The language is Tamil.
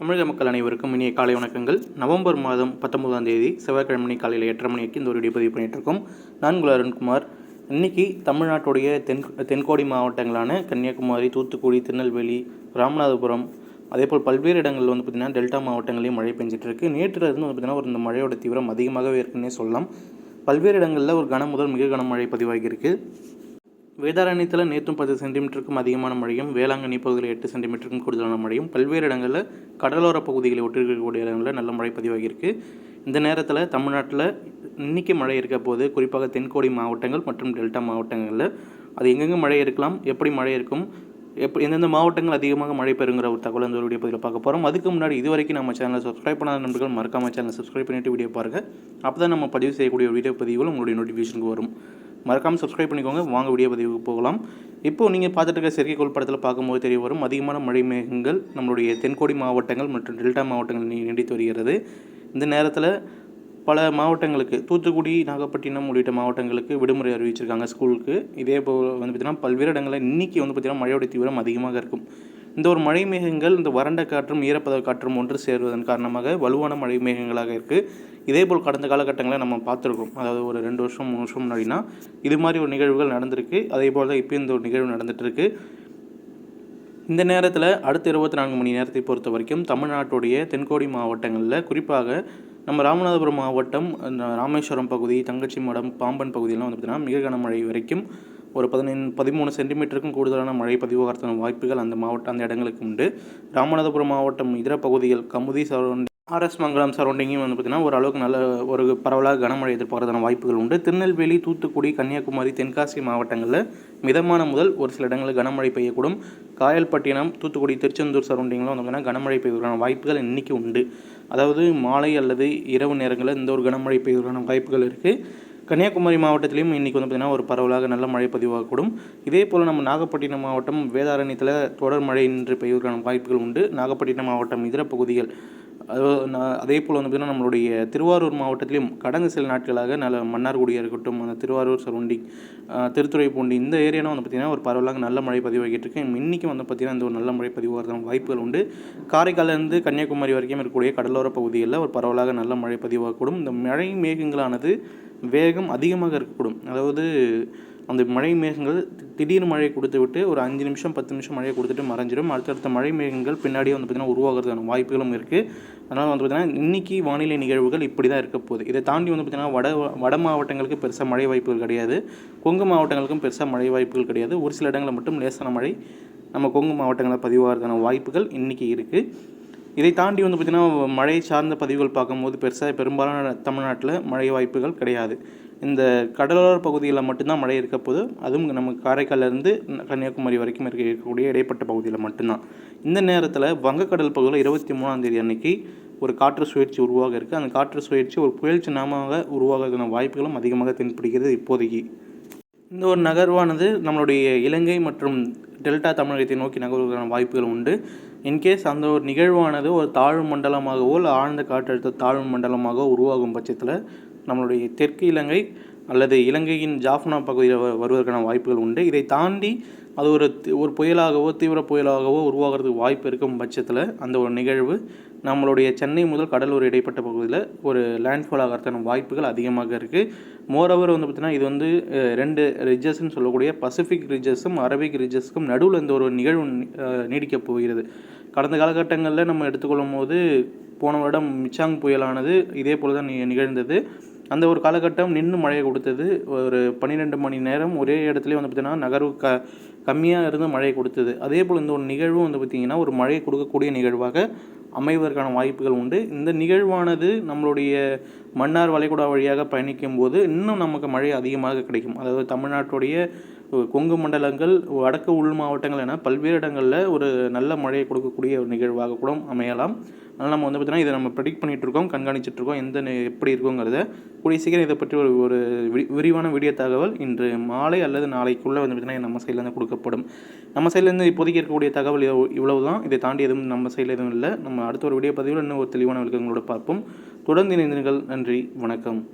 தமிழக மக்கள் அனைவருக்கும் இனிய காலை வணக்கங்கள். நவம்பர் மாதம் பத்தொன்பதாம் தேதி செவ்வாய்க்கிழமை காலையில் எட்டரை மணிக்கு இந்த ஒரு வீடியோ பதிவு பண்ணிகிட்ருக்கோம் நான் குல அருண்குமார். இன்னைக்கு தமிழ்நாட்டுடைய தென் தென்கோடி மாவட்டங்களான கன்னியாகுமரி தூத்துக்குடி திருநெல்வேலி ராமநாதபுரம் அதேபோல் பல்வேறு இடங்களில் வந்து பார்த்திங்கன்னா டெல்டா மாவட்டங்களையும் மழை பெஞ்சிட்ருக்கு நேற்றுல இருந்து வந்து பார்த்திங்கன்னா ஒரு இந்த மழையோட தீவிரம் அதிகமாகவே இருக்குன்னே சொல்லலாம். பல்வேறு இடங்களில் ஒரு கன முதல் மிக கனமழை பதிவாகியிருக்கு வேதாரண்யத்தில் நேற்றும் பத்து சென்டிமீட்டருக்கும் அதிகமான மழையும் வேளாங்கண்ணி பகுதியில் எட்டு சென்டிமீட்டருக்கும் கூடுதலான மழையும் பல்வேறு இடங்களில் கடலோர பகுதிகளை ஒட்டிருக்கக்கூடிய இடங்களில் நல்ல மழை பதிவாகியிருக்கு. இந்த நேரத்தில் தமிழ்நாட்டில் இன்றைக்கி மழை இருக்க போது குறிப்பாக தென்கோடி மாவட்டங்கள் மற்றும் டெல்டா மாவட்டங்களில் அது எங்கெங்கே மழை இருக்கலாம் எப்படி மழை இருக்கும் எப்படி எந்தெந்த மாவட்டங்கள் அதிகமாக மழை பெறுங்கிற ஒரு தகவல் அந்த வீடியோ பதிவில் பார்க்க போகிறோம் அதுக்கு முன்னாடி இது வரைக்கும் நம்ம சேனலை சப்ஸ்கிரைப் பண்ணாத நண்பர்கள் மறக்காம சேனலை சப்ஸ்கிரைப் பண்ணிவிட்டு வீடியோ பாருங்கள் அப்போ தான் நம்ம பதிவு செய்யக்கூடிய வீடியோ பதிவுகள் உங்களுடைய நோட்டிஃபிகேஷனுக்கு வரும். மறக்காமல் சப்ஸ்கிரைப் பண்ணிக்கோங்க. வாங்க வீடியோ பதிவுக்கு போகலாம். இப்போது நீங்கள் பார்த்துட்டு இருக்க செயற்கைக்கோள் படத்தில் பார்க்கும்போது தெரிய வரும் அதிகமான மழை மேகங்கள் நம்மளுடைய தென்கோடி மாவட்டங்கள் மற்றும் டெல்டா மாவட்டங்கள் நீ- நீடித்து வருகிறது. இந்த நேரத்தில் பல மாவட்டங்களுக்கு தூத்துக்குடி நாகப்பட்டினம் உள்ளிட்ட மாவட்டங்களுக்கு விடுமுறை அறிவிச்சிருக்காங்க ஸ்கூலுக்கு இதே போல் வந்து பார்த்திங்கன்னா பல்வேறு இடங்களில் இன்றைக்கி வந்து பார்த்திங்கன்னா மழையோட தீவிரம் அதிகமாக இருக்கும். இந்த ஒரு மழை மேகங்கள் இந்த வறண்ட காற்றும் ஈரப்பத காற்றும் ஒன்று சேருவதன் காரணமாக வலுவான மழை மேகங்களாக இருக்குது இதேபோல் கடந்த காலகட்டங்களில் நம்ம பார்த்துருக்கோம். அதாவது ஒரு ரெண்டு வருஷம் மூணு வருஷம் முன்னாடினா இது மாதிரி ஒரு நிகழ்வுகள் நடந்திருக்கு. அதே போல் தான் இப்போ இந்த ஒரு நிகழ்வு நடந்துகிட்ருக்கு இந்த நேரத்தில் அடுத்த இருபத்தி நான்கு மணி நேரத்தை பொறுத்த வரைக்கும் தமிழ்நாட்டுடைய தென்கோடி மாவட்டங்களில் குறிப்பாக நம்ம ராமநாதபுரம் மாவட்டம் ராமேஸ்வரம் பகுதி தங்கச்சி மடம் பாம்பன் பகுதியெல்லாம் வந்து பார்த்திங்கன்னா மிக கனமழை வரைக்கும் ஒரு பதினைந்து பதிமூணு சென்டிமீட்டருக்கும் கூடுதலான மழை பதிவாகிறதுக்கான வாய்ப்புகள் அந்த மாவட்டம் அந்த இடங்களுக்கு உண்டு. ராமநாதபுரம் மாவட்டம் இதர பகுதிகள் கமுதி சரௌண்ட் ஆர்எஸ் மங்கலம் சரௌண்டிங்கும் வந்து பார்த்திங்கன்னா ஓரளவுக்கு நல்ல ஒரு பரவலாக கனமழை எதிர்பார்க்கறதான வாய்ப்புகள் உண்டு. திருநெல்வேலி தூத்துக்குடி கன்னியாகுமரி தென்காசி மாவட்டங்களில் மிதமான முதல் ஒரு சில இடங்களில் கனமழை பெய்யக்கூடும். காயல்பட்டினம் தூத்துக்குடி திருச்செந்தூர் சரௌண்டிங்கில் வந்து பார்த்திங்கன்னா கனமழை பெய்வதற்கான வாய்ப்புகள் இன்றைக்கி உண்டு. அதாவது மாலை அல்லது இரவு நேரங்களில் இந்த ஒரு கனமழை பெய்வதற்கான வாய்ப்புகள் இருக்குது கன்னியாகுமரி மாவட்டத்திலையும் இன்றைக்கி வந்து பார்த்திங்கன்னா ஒரு பரவலாக நல்ல மழை பதிவாகக்கூடும். இதே போல் நம்ம நாகப்பட்டினம் மாவட்டம் வேதாரண்யத்தில் தொடர் மழை இன்று பெய்வதற்கான வாய்ப்புகள் உண்டு. நாகப்பட்டினம் மாவட்டம் இதர பகுதிகள் நான் அதே போல் வந்து பார்த்திங்கன்னா நம்மளுடைய திருவாரூர் மாவட்டத்திலையும் கடந்த சில நாட்களாக நல்ல மன்னார்குடியாக இருக்கட்டும் அந்த திருவாரூர் சரௌண்டிங் திருத்துறைப்பூண்டி இந்த ஏரியாலாம் வந்து பார்த்திங்கன்னா ஒரு பரவலாக நல்ல மழை பதிவாகிட்டு இருக்கு. இன்றைக்கி வந்து பார்த்திங்கன்னா இந்த ஒரு நல்ல மழை பதிவாகிறதுக்கான வாய்ப்புகள் உண்டு. காரைக்காலிலிருந்து கன்னியாகுமரி வரைக்கும் இருக்கக்கூடிய கடலோர பகுதிகளில் ஒரு பரவலாக நல்ல மழை பதிவாகக்கூடும். இந்த மழை மேகங்களானது வேகம் அதிகமாக இருக்கக்கூடும். அதாவது அந்த மழை மேகங்கள் திடீர் மழை கொடுத்து விட்டு ஒரு அஞ்சு நிமிஷம் பத்து நிமிஷம் மழையை கொடுத்துட்டு மறைஞ்சிடும் அடுத்தடுத்த மழை மேகங்கள் பின்னாடியே வந்து பார்த்திங்கன்னா உருவாகிறதுக்கான வாய்ப்புகளும் இருக்குது அதனால் வந்து பார்த்திங்கன்னா இன்றைக்கி வானிலை நிகழ்வுகள் இப்படி தான் இருக்க போகுது. இதை தாண்டி வந்து பார்த்திங்கன்னா வட வட மாவட்டங்களுக்கு பெருசாக மழை வாய்ப்புகள் கிடையாது. கொங்கு மாவட்டங்களுக்கும் பெருசாக மழை வாய்ப்புகள் கிடையாது. ஒரு சில இடங்களில் மட்டும் லேசான மழை நம்ம கொங்கு மாவட்டங்களில் பதிவாகிறதுக்கான வாய்ப்புகள் இன்றைக்கி இருக்குது இதை தாண்டி வந்து பார்த்திங்கன்னா மழை சார்ந்த பதிவுகள் பார்க்கும்போது பெருசாக பெரும்பாலான தமிழ்நாட்டில் மழை வாய்ப்புகள் கிடையாது. இந்த கடலோர பகுதியில் மட்டும்தான் மழை இருக்க போது அதுவும் நம்ம காரைக்காலேருந்து கன்னியாகுமரி வரைக்கும் இருக்க இருக்கக்கூடிய இடைப்பட்ட பகுதியில் மட்டும்தான். இந்த நேரத்தில் வங்கக்கடல் பகுதியில் இருபத்தி மூணாம் தேதி அன்னைக்கு ஒரு காற்று சுழற்சி உருவாக இருக்குது அந்த காற்று சுழற்சி ஒரு புயல் சின்னமாக உருவாகிறதுக்கான வாய்ப்புகளும் அதிகமாக தென்படுகிறது இப்போதைக்கு. இந்த ஒரு நகர்வானது நம்மளுடைய இலங்கை மற்றும் டெல்டா தமிழகத்தை நோக்கி நகர்வதற்கான வாய்ப்புகள் உண்டு. இன்கேஸ் அந்த ஒரு நிகழ்வானது ஒரு தாழ்வு மண்டலமாகவோ இல்லை ஆழ்ந்த காற்றழுத்த தாழ்வு மண்டலமாகவோ உருவாகும் பட்சத்தில் நம்மளுடைய தெற்கு இலங்கை அல்லது இலங்கையின் ஜாஃப்னா பகுதியில் வ- வருவதற்கான வாய்ப்புகள் உண்டு. இதை தாண்டி அது ஒரு ஒரு புயலாகவோ தீவிர புயலாகவோ உருவாகிறதுக்கு வாய்ப்பு இருக்கும் பட்சத்தில் அந்த ஒரு நிகழ்வு நம்மளுடைய சென்னை முதல் கடலூர் இடைப்பட்ட பகுதியில் ஒரு லேண்ட்ஃபால் ஆகிறதுக்கான வாய்ப்புகள் அதிகமாக இருக்குது மோரோவர் வந்து பார்த்திங்கன்னா இது வந்து ரெண்டு ரிஜஸ்ன்னு சொல்லக்கூடிய பசிபிக் ரிஜஸும் அரபிக் ரிஜஸ்க்கும் நடுவில் இந்த ஒரு நிகழ்வு நீடிக்கப் போகிறது. கடந்த காலகட்டங்களில் நம்ம எடுத்துக்கொள்ளும் போது போன வருடம் மிச்சாங் புயலானது இதே போல் தான் நி- நிகழ்ந்தது. அந்த ஒரு காலகட்டம் நின்று மழையை கொடுத்தது. ஒரு பன்னிரெண்டு மணி நேரம் ஒரே இடத்துல வந்து பார்த்திங்கன்னா நகர்வு க கம்மியாக இருந்து மழையை கொடுத்தது. அதே போல் இந்த ஒரு நிகழ்வும் வந்து பார்த்திங்கன்னா ஒரு மழையை கொடுக்கக்கூடிய நிகழ்வாக அமைவதற்கான வாய்ப்புகள் உண்டு. இந்த நிகழ்வானது நம்மளுடைய மன்னார் வளைகுடா வழியாக பயணிக்கும் போது இன்னும் நமக்கு மழை அதிகமாக கிடைக்கும். அதாவது தமிழ்நாட்டுடைய கொங்கு மண்டலங்கள் வடக்கு உள் மாவட்டங்கள் என பல்வேறு இடங்களில் ஒரு நல்ல மழையை கொடுக்கக்கூடிய ஒரு நிகழ்வாக கூட அமையலாம். அதனால் நம்ம வந்து பார்த்திங்கன்னா இதை நம்ம ப்ரெடிக்ட் பண்ணிகிட்ருக்கோம் இருக்கோம் இருக்கோம் எந்த எப்படி இருக்குங்கிறத. கூடிய சீக்கிரம் இதை பற்றி ஒரு ஒரு வி- விரிவான வீடியோ தகவல் இன்று மாலை அல்லது நாளைக்குள்ளே வந்து பார்த்திங்கன்னா நம்ம சைட்லேருந்து கொடுக்கப்படும். நம்ம சைட்லேருந்து இப்போதைக்கு இருக்கக்கூடிய தகவல் இவ்வளவு- இவ்வளவு தான் இதை தாண்டி எதுவும் நம்ம சைடில் எதுவும் இல்லை. நம்ம அடுத்த ஒரு வீடியோ பதிவில் இன்னும் ஒரு தெளிவான விளக்கங்களோட பார்ப்போம். தொடர்ந்து இணைந்தீர்கள் நன்றி. வணக்கம்.